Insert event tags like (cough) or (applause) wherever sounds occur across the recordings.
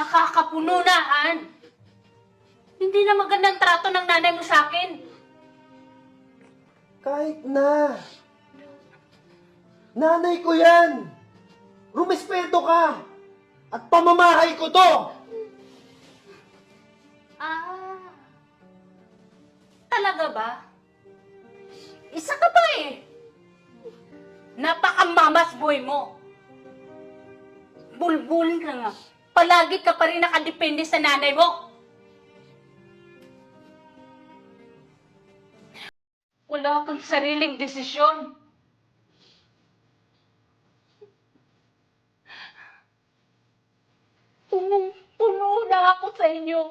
Nakakapuno na, Han. Hindi na magandang trato ng nanay mo sa akin. Kahit na. Nanay ko yan. Rumispeto ka. At pamamahay ko to. Ah. Talaga ba? Isa ka ba eh? Napakamamas boy mo. Bulbul ka nga. Palagi ka pa rin nakadepende sa nanay mo. Wala kang sariling desisyon. Punong-puno na ako sa inyo.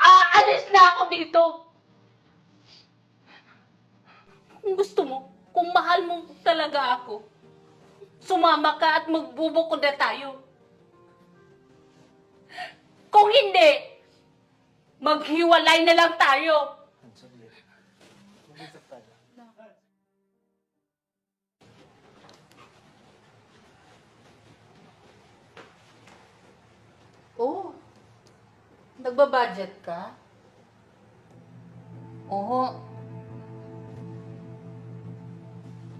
Aalis na ako dito. Kung gusto mo, kung mahal mo talaga ako, sumama ka at magbubukod na tayo. Kung hindi, maghiwalay na lang tayo. Oh, nagbabudget ka? Oo.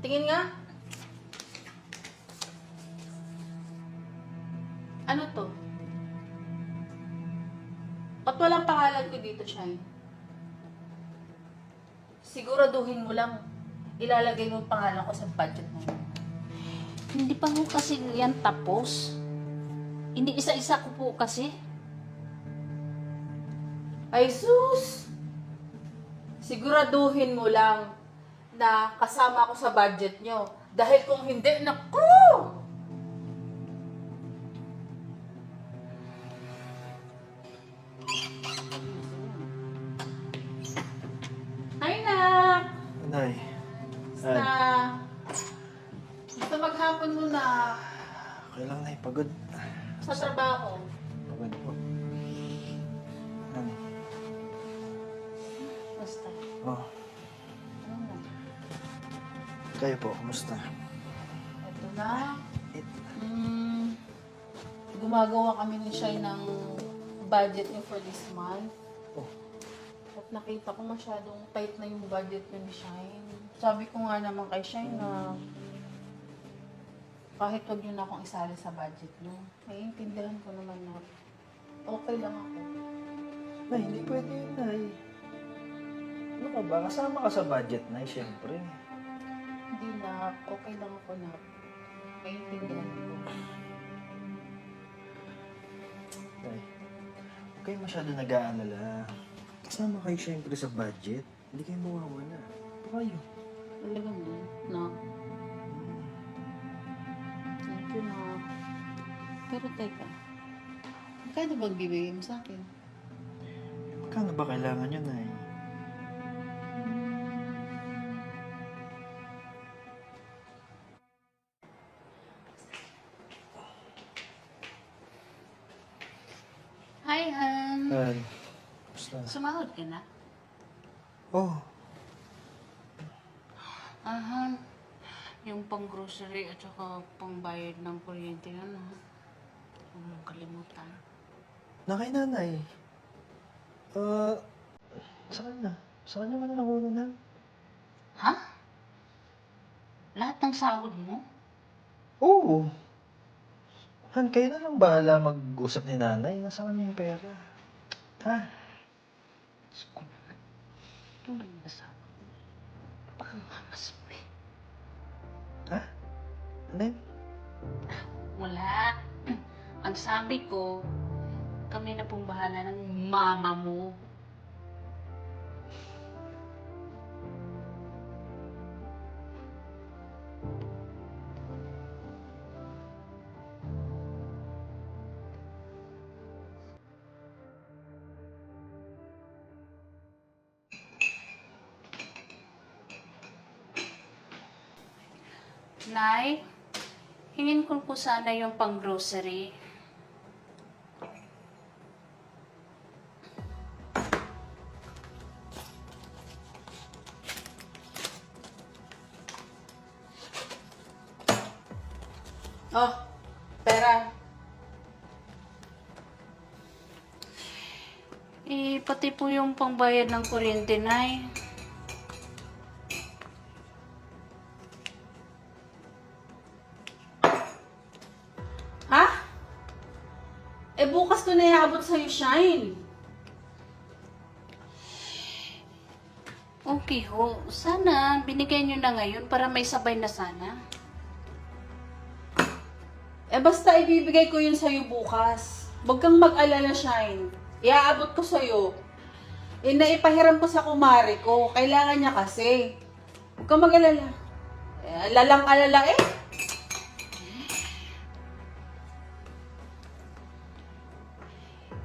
Tingin nga. Ano to? Ba't walang pangalan ko dito, Shine? Siguraduhin mo lang. Ilalagay mo ang pangalan ko sa budget mo. Hindi pa ho kasi yan tapos. Hindi isa-isa ko po kasi. Ay sus! Siguraduhin mo lang na kasama ako sa budget nyo. Dahil kung hindi, naku! Nay. Pagod. sa trabaho. Pagod po. Ano? Basta. Oh, Ano kayo po. Kumusta? Ito na. It. Mm, gumagawa kami ni Shai ng budget niyo for this month. Oh. At nakita ko masyadong tight na yung budget niyo ni Shine. Sabi ko nga naman kay Shine na kahit wag niyo na akong isali sa budget niyo. Naiintindihan ko naman na okay lang ako. Nay, hindi pwede yun, Nay. Ano ka ba? Kasama ka sa budget, Nay, syempre. Hindi na, okay lang ako na naiintindihan ko. Nay, huwag kayo masyado nag-aalala. Kasama kayo syempre sa budget. Hindi kayo mawawala. Pa kayo. Pero teka, magkano bang bibigay mo sa akin? Magkano ba kailangan nyo, Nay? Hi, Han. Yan. Basta. Sumahod ka na? Oh, Ah, Han. Yung pang-grocery at saka pang-bayad ng kuryente, ano? Huwag mong kalimutan. na kay nanay. Uh, sa kanya. Sa kanya man una na. Ha? Lahat ng sahod mo? Oo. Han, kayo na lang bahala mag-usap ni nanay. Nasa kanya yung pera. Ha? Ano yung nasa? Pangmamas mo eh. Ha? Ano yun? Sabi ko, kami na pong bahala ng mama mo. Nay, hingin ko po sana yung pang-grocery. Eh, pati po yung pangbayad ng kuryente, Nay. Ha? Eh, bukas ko na iabot sa'yo, Shine. Okay ho. Sana binigay nyo na ngayon para may sabay na sana. Eh, basta ibibigay ko yun sa'yo bukas. Huwag kang mag-alala, Shine. Iaabot ko sa'yo. Eh, naipahiram ko sa kumari ko. Kailangan niya kasi. Huwag kang mag-alala. Eh, lalang-alala eh.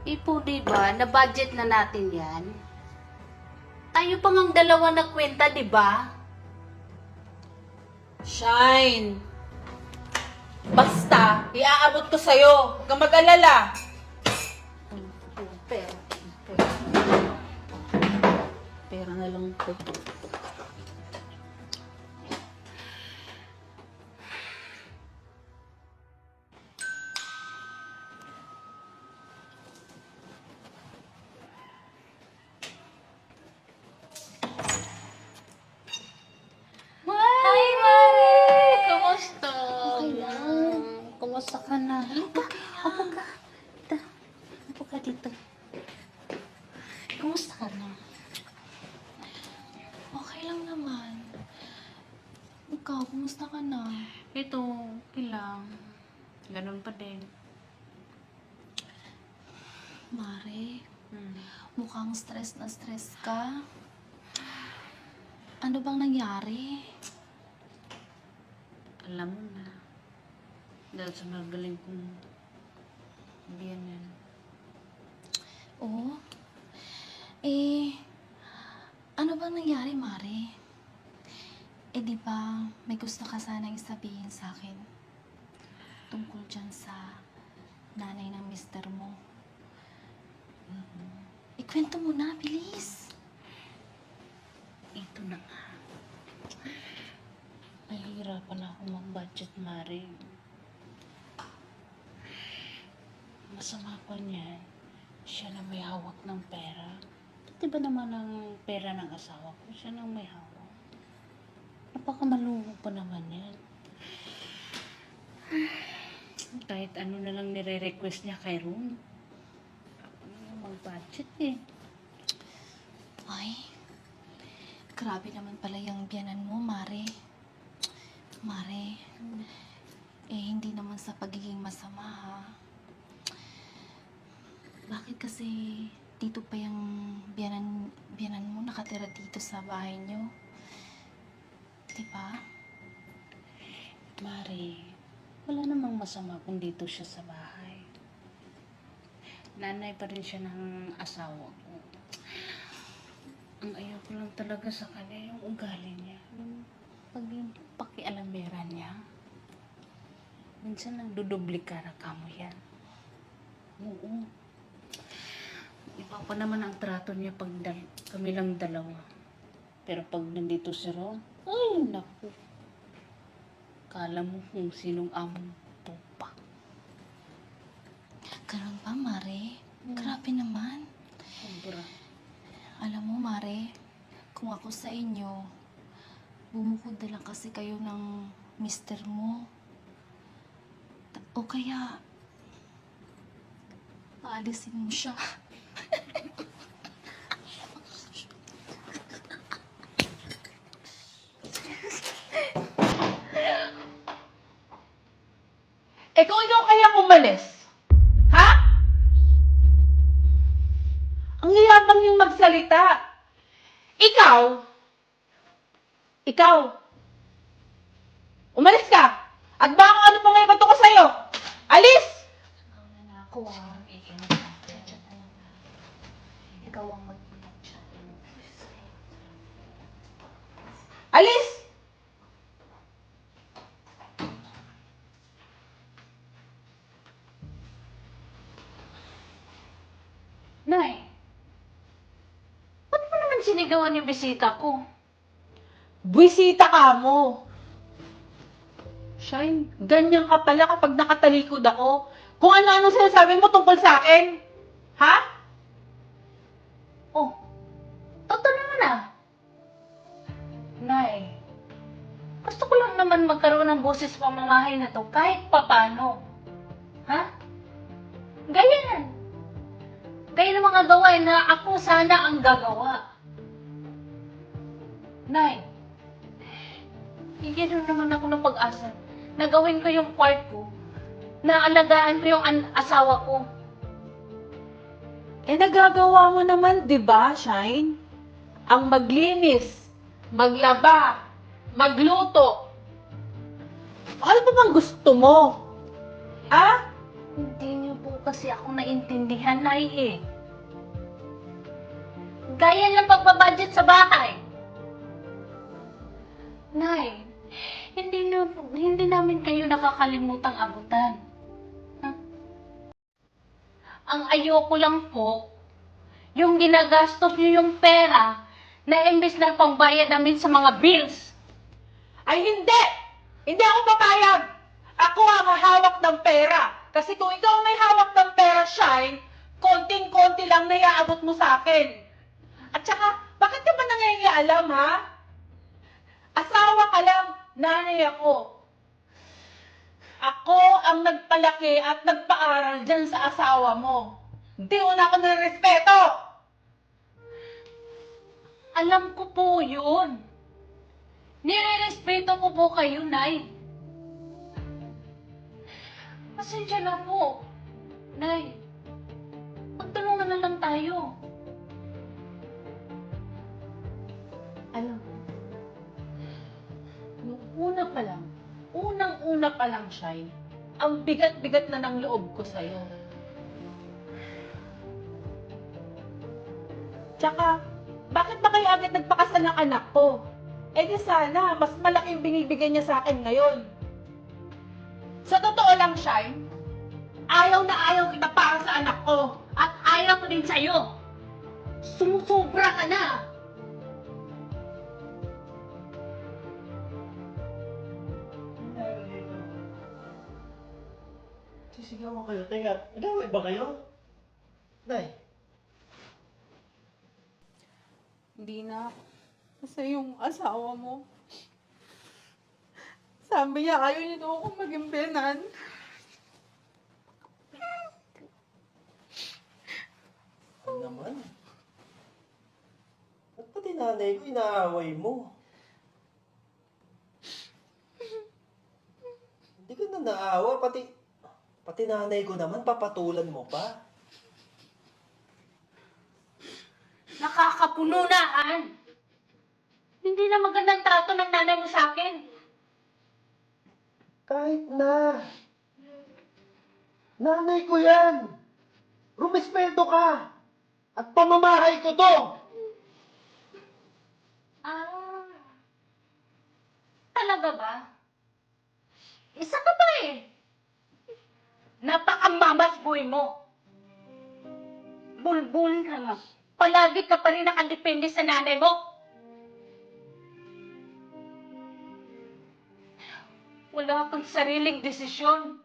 Ipo, di ba? Na-budget na natin yan. Tayo pa ngang dalawa na kwenta, di ba? Shine. Basta, iaabot ko sa'yo. Huwag kang mag-alala. Pera na lang po. Stress na stress ka. Ano bang nangyari? Alam mo na. Dahil sa magaling kong biyanan. Oo? Eh, ano bang nangyari, Mare? Eh, di ba may gusto ka sanang sabihin sa akin tungkol dyan sa nanay ng mister mo? Ikwento mo na, bilis. Ito na nga. Nahihirapan ako mag-budget, Mari. Masama pa niya. Siya na may hawak ng pera. Di ba naman ang pera ng asawa ko? Siya nang may hawak. Napakamalungkot pa naman yan. Kahit ano na lang nire-request niya kay Ron. Mag-budget eh. Ay, grabe naman pala yung biyanan mo, Mare. Mare, eh hindi naman sa pagiging masama, ha? Bakit kasi dito pa yung biyanan, biyanan mo nakatira dito sa bahay niyo? Di ba? Mari, wala namang masama kung dito siya sa bahay. Nanay pa rin siya ng asawa ko. Ang ayaw ko lang talaga sa kanya yung ugali niya. Yung pag yung pakialamera niya. Minsan nagdudubli ka mo yan. Oo. Iba pa naman ang trato niya pag kami lang dalawa. Pero pag nandito si Ron, ay naku. Kala mo kung sinong tupa. Ganun ba, Mare? Grabe naman. Sobra. Alam mo, Mare, kung ako sa inyo, bumukod na lang kasi kayo ng mister mo. O kaya, paalisin mo siya. (laughs) Eh kung ikaw kaya umalis, ha? Ang yabang yung magsalita. Ikaw, ikaw, umalis ka. At baka ano pa ngayon ko sa'yo? Alis! Ako ah. Ikaw ang siya. Alis! Nay, ba't mo naman sinigawan yung bisita ko? Buwisita ka mo. Shine, ganyan ka pala kapag nakatalikod ako. Kung ano-ano sinasabi mo tungkol sa akin. Ha? Oh, totoo naman ah. Nay, gusto ko lang naman magkaroon ng boses pamamahay na to kahit papano. Ha? Gaya yan. Gaya ng mga gawain na ako sana ang gagawa. Nay, bigyan naman ako ng pag-asa na gawin ko yung part ko, na alagaan ko yung an- asawa ko. Eh, nagagawa mo naman, di ba, Shine? Ang maglinis, maglaba, magluto. Ano pa bang gusto mo? Ah? Hindi niyo po kasi ako naintindihan, Nay, eh. Gaya ng pagbabudget sa bahay. Nay, hindi, na, hindi namin kayo nakakalimutang abutan. Ha? Ang ayoko lang po, yung ginagastos niyo yung pera na imbes na pangbayad namin sa mga bills. Ay, hindi! Hindi ako papayag! Ako ang hawak ng pera. Kasi kung ikaw may hawak ng pera, Shine, konting-konti lang na iaabot mo sa akin. At saka, bakit ka ba nangyayaalam, ha? Asawa ka lang, nanay ako. Ako ang nagpalaki at nagpaaral dyan sa asawa mo. Hindi mo na ako respeto. Alam ko po yun. Nire-respeto ko po kayo, Nay. Pasensya na po. Nay, magtulungan na lang tayo. Unang-una pa lang, Shine, ang bigat-bigat na ng loob ko sa'yo. Tsaka, bakit ba kayo agad nagpakasal ng anak ko? Eh di sana, mas malaking binibigay niya sa akin ngayon. Sa totoo lang, Shine, ayaw na ayaw kita para sa anak ko. At ayaw ko din sa'yo. Sumusubra ka na. Teka, nag-away ba kayo? Nay, Hindi na. Kasi yung asawa mo, sabi niya, ayaw niya daw akong maging benan. ano naman? Ba't pati nanay ko inaaway mo? Hindi ka na naawa, pati... Pati nanay ko naman, papatulan mo pa. Nakakapuno na, An. Hindi na magandang trato ng nanay mo sa akin. Kahit na. Nanay ko yan. Rumespeto ka. At pamamahay ko to. Ah. Talaga ba? Isa ka pa eh. Napakamamasboy mo. Bulbul ka nga. Palagi ka pa rin nakadepende sa nanay mo. Wala kang sariling desisyon.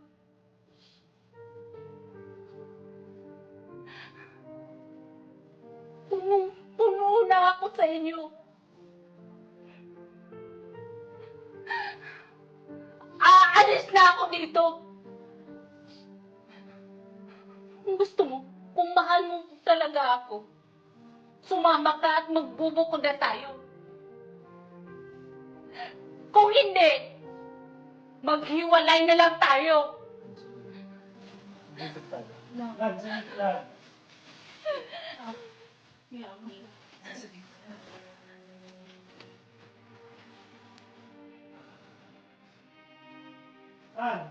Punong-puno na ako sa inyo. Aalis na ako dito. Kung gusto mo, kung mahal mo talaga ako, sumama ka at magbubukod na tayo. Kung hindi, maghiwalay na lang tayo. Ah,